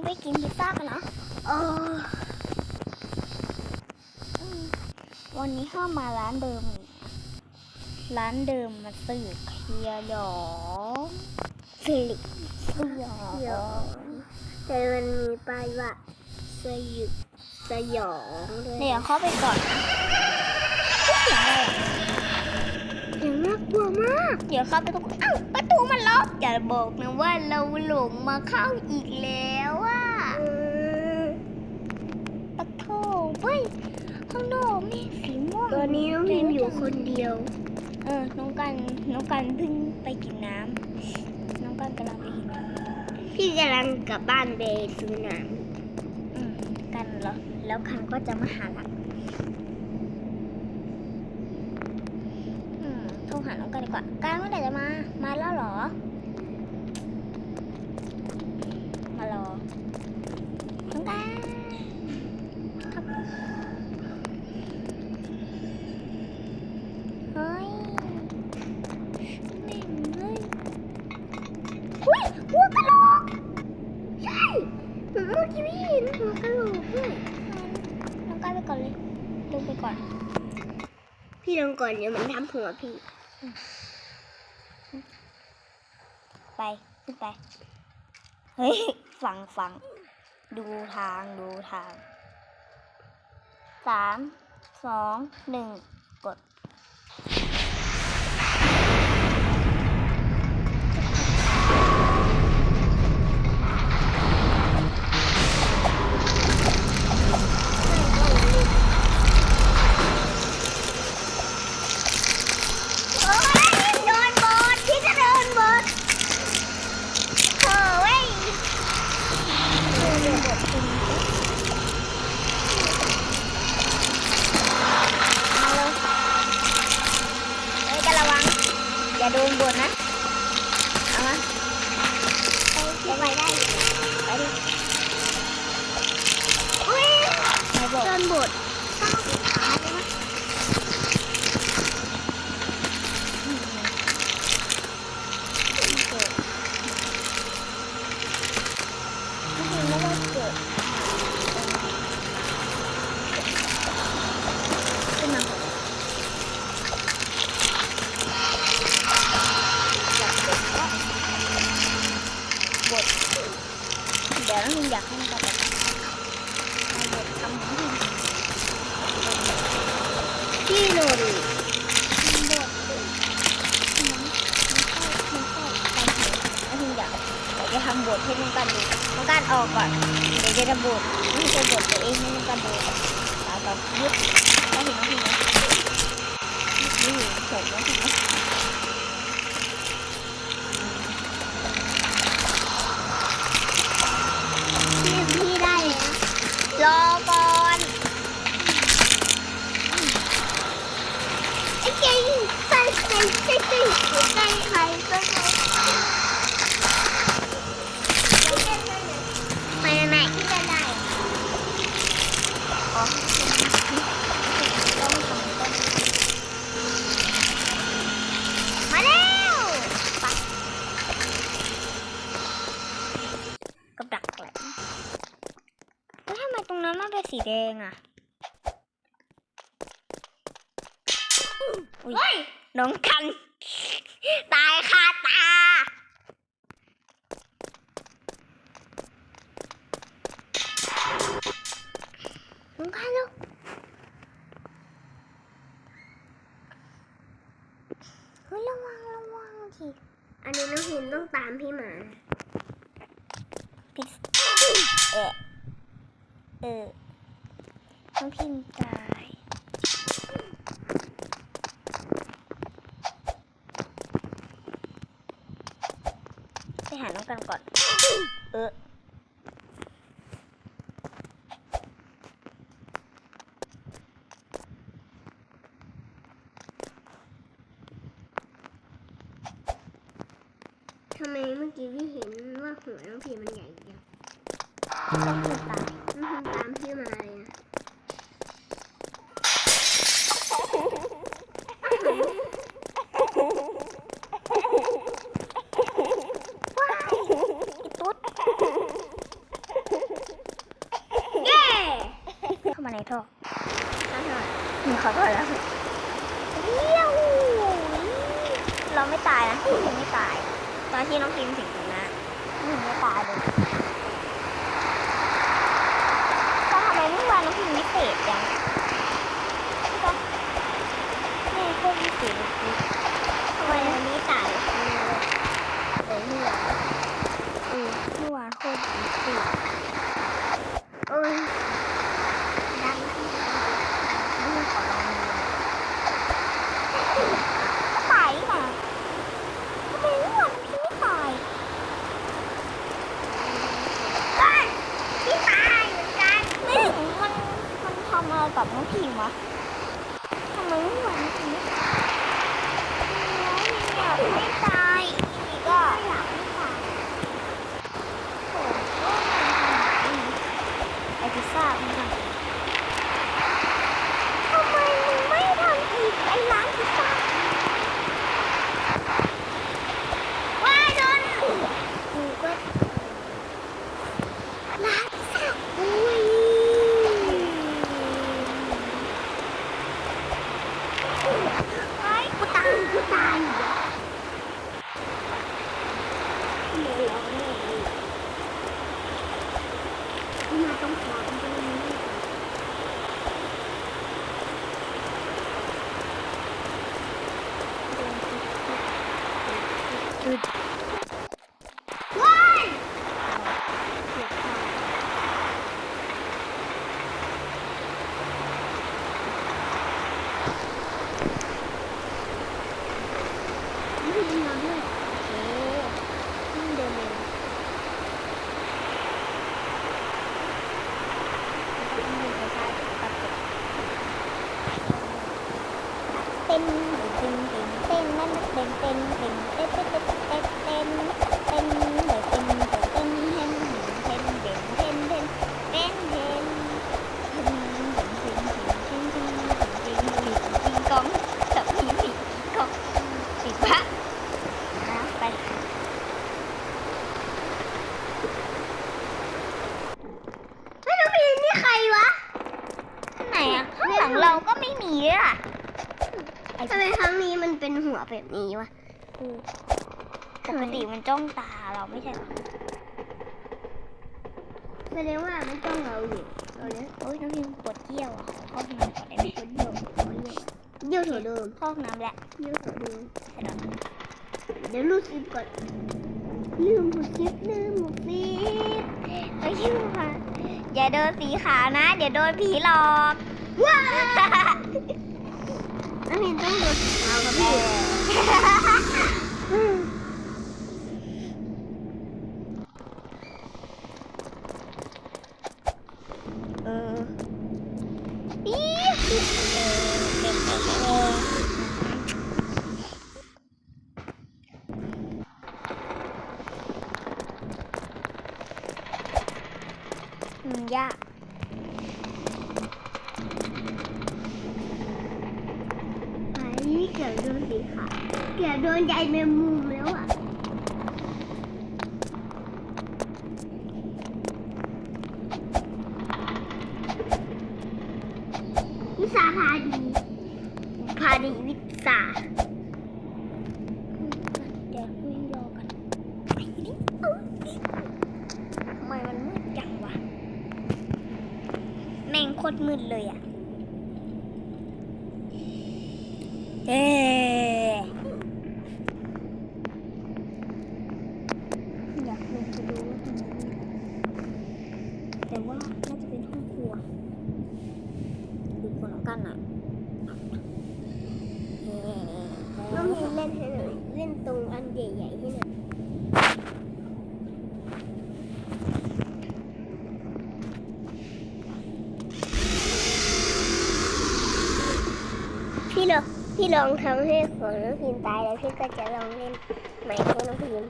นี้ไปกินพิซซ่ากันนะเออวันนี้ห้ามาร้านเดิม ร้านเดิมมาสื่อเคลียร์หยองสิริสยองยองแต่มันมีป้ายว่าสยุดสยองด้วยเดี๋ยวเข้าไปก่อนเสียงอะไรากลัวมาก เดี๋ยวเข้าไปทุกคนอ้าวประตูมันล็อกอย่าบอกนะว่าเราหลงมาเข้าอีกแล้วอะเออปะโถเว้ยข้างนอกมีสีม่วงตอนนี้น้องพิมอยู่คนเดียว เออ น้องกันน้องกันเพิ่งไปกินน้ำน้องกันกำลังไปกินน้พี่กำลังกลับบ้านไปซื้อน้ำอืมกันเหรอ แล้วกันก็จะมาหาหลักอืมโทรหาน้องกันดีกว่ากันเมื่อไหร่จะมา มาแล้วหรอ มารอน้องกันครับเฮ้ยแม่งเลยอุ้ยหัวกะโหลกใช่เมื่อกี้พี่เห็นหัวกะโหลกด้วยน้องกันไปก่อนเลยลงไปก่อน พี่ลงก่อนเดี๋ยวมันทำหัวพี่ ไปขึ้นไป เฮ้ย ฟังฟัง ดูทางดูทางสามสองหนึ่ง ก็บทเดี๋ยวน้องอยากให้มันกลับไปทำบทำให้มันพี่ โดนบทมันเข้ามันเข้าตามเหตุแล้วพิมอยากอยาจะทำบทให้น้องกันดูน้องกันออกก่อนเดี๋ยวจะทำบทไม่ใช่บทตัวเองให้น้องกันดูตาต่อยึดแล้เห็นน้องพิมไหมนี่ผมน้องพิมไหมพี่พี่ได้แล้วรอก่อ ส่ใส่ใส่ใครก็ใส่ไปไหนที่จะได้อ๋อต้องทำต้องมาแล้วกับดักแหลมแล้วทำไมตรงนั้นมันเป็นสีแดงอะอุ้ยน้องกัน ตายคาตาน้องข้าลูกเฮ้ยระวังระวังสิอันนี้น้องพิมต้องตามพี่หมาพิษเอะเออน้องพิมพ์ตาย อกี้พี่เห็นว่าหัวน้องพีมันใหญ่เดียวก็คือตามตามพี่มาเลยนะเข้ามาในท่อมีขอโทษแล้วเราไม่ตายนะยังไม่ตาย ตอนที่น้องพิมถึงตรงนั้นยังไม่ตายเลยก็ทำไมเมื่อวานน้องพิมไม่เสร็จจัง Bye. องตาเราไม่ใช่เหรอแสดงว่ามันจ้องเราอยู่ตอนนี้โอ้ยน้องพิมปวดเยี่ยวอะขอเข้าห้องน้ำก่อนได้ไหมคนเดียวคนเดียวเดียวเถอะเดิมเข้าห้องน้ำแหละเดียวเถอะเดิมเสร็จแล้วเดี๋ยวรูดซิปก่อนลืมหมดซิปลืมหมดซิปเฮ้ยชื่อมาอย่าโดนสีขาวนะ เดี๋ยวโดนผีหลอกว้าวน้ำเห็นต้องโดนสีขาวกับเอพี่ อเออปี๊บเออเป็นเอออืมยาก ไอ้นี่เกือบโด นสีขาวเกือบโดนใยแมงมุมแล้วอะวิสาพาดีพาดีวิสาเดี๋ยววิ่งรอกันไปดิเอ้าทำไมมันมืดจังวะ แม่งโคตรมืดเลยอะเอ๊ะอยากลงไปดูว่าตรงนี้มีอะไรแต่ว่าน่าจะเป็นห้องครัว ดูคนละกันอะเอ๊ะ น้องมีเล่นให้หน่อยเล่นตรงอันใหญ่ๆให้หน่อย พี่ลองพี่ลองทำให้ของน้องพิมตายแล้วพี่ก็จะลองเล่นใหม่ให้น้องพิม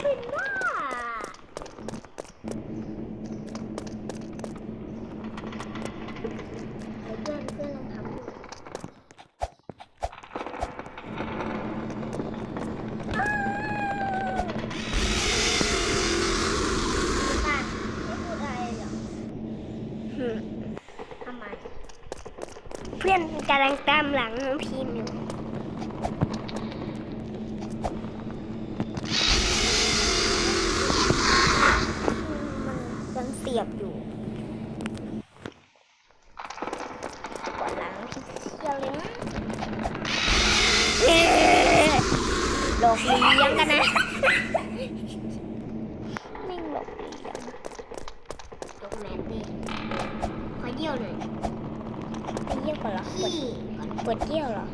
เป็นบ้า พื่อนกำลังตาม หลังน้องพิมอยู่ มันยังเสียบอยู่กดหลังพี่เชี่ยวเลยนะหลอกเลี้ยงกันนะไม่งหลอกเลี้ยง ตกแมปดิขอเยี่ยวหน่อย ไปเยี่ยวก่อนเหรอ ขี้ เปิดเยี่ยวเหรอ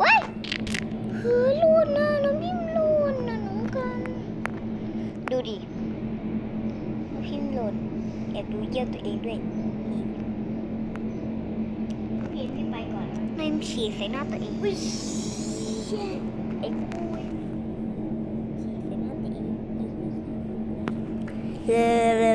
ว้ายเฮ้ยลูนนะน้องพิมพ์ลูนนะน้องกัน ดูดิน้องพิมพ์ลูนแอบดูเยี่ยวตัวเองด้วยนี่เพียนพี่ไปก่อนน้องฉี่ใส่หน้าตัวเองอุ้ยไอ้คุยฉี่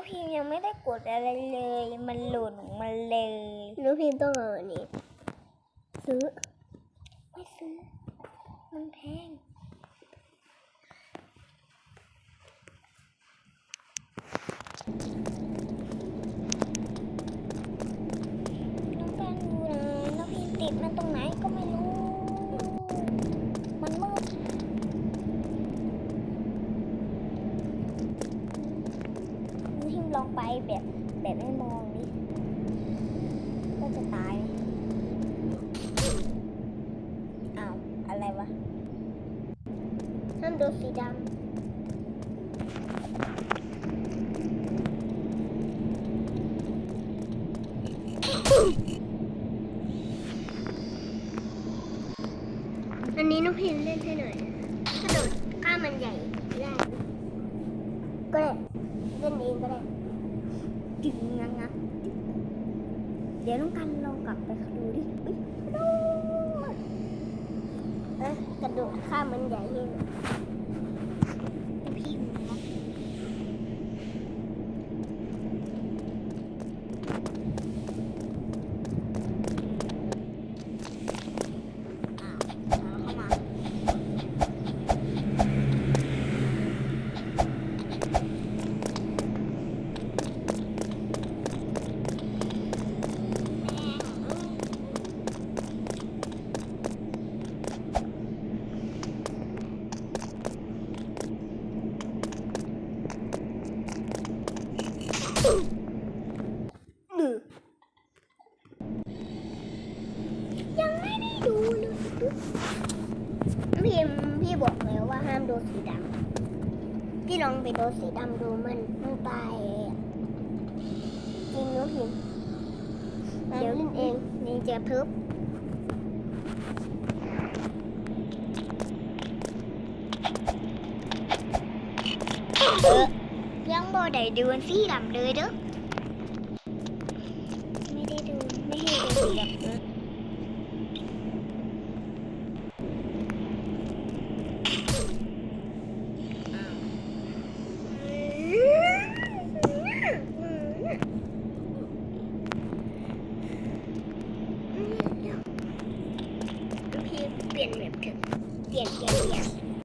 องพิมยังไม่ได้กดอะไรเลย มันหล่นมาเลยน้องพิมต้องเอาอันนี้ ซื้อ ไม่ซื้อ มันแพง น้องแป้งดูนะน้องพิมติดมันตรงไหนก็ไม่รู้ มันมืดน้องพิมลองไป แบบแบบไม่มองดิก็จะตายอ้าวอะไรวะห้ามดูสีดำอันนี้น้องพิมเล่นให้หน่อยกระโดดข้ามมันใหญ่ได้ก็ได้เล่นเองก็ได้ จึงงังงักเดี๋ยวต้องกันลองกลับไปดูดิอุ๊ยกระโดดเอ้ยกระโดดข้ามมันใหญ่ยิ่งมันนะอ้าวเอาเข้ามา ดื้อ ยังไม่ได้ดูเลยพี่พี่บอกแล้วว่าห้ามดูสีดำพี่ลองไปดูสีดำดูมันมันตายจริงนะพี่เดี๋ยวเล่นเองนี่จะทึบเออ ยังบ่ได้ดูสีดำเลยเด้อไม่ได้ดู ไม่ให้ดูแบบ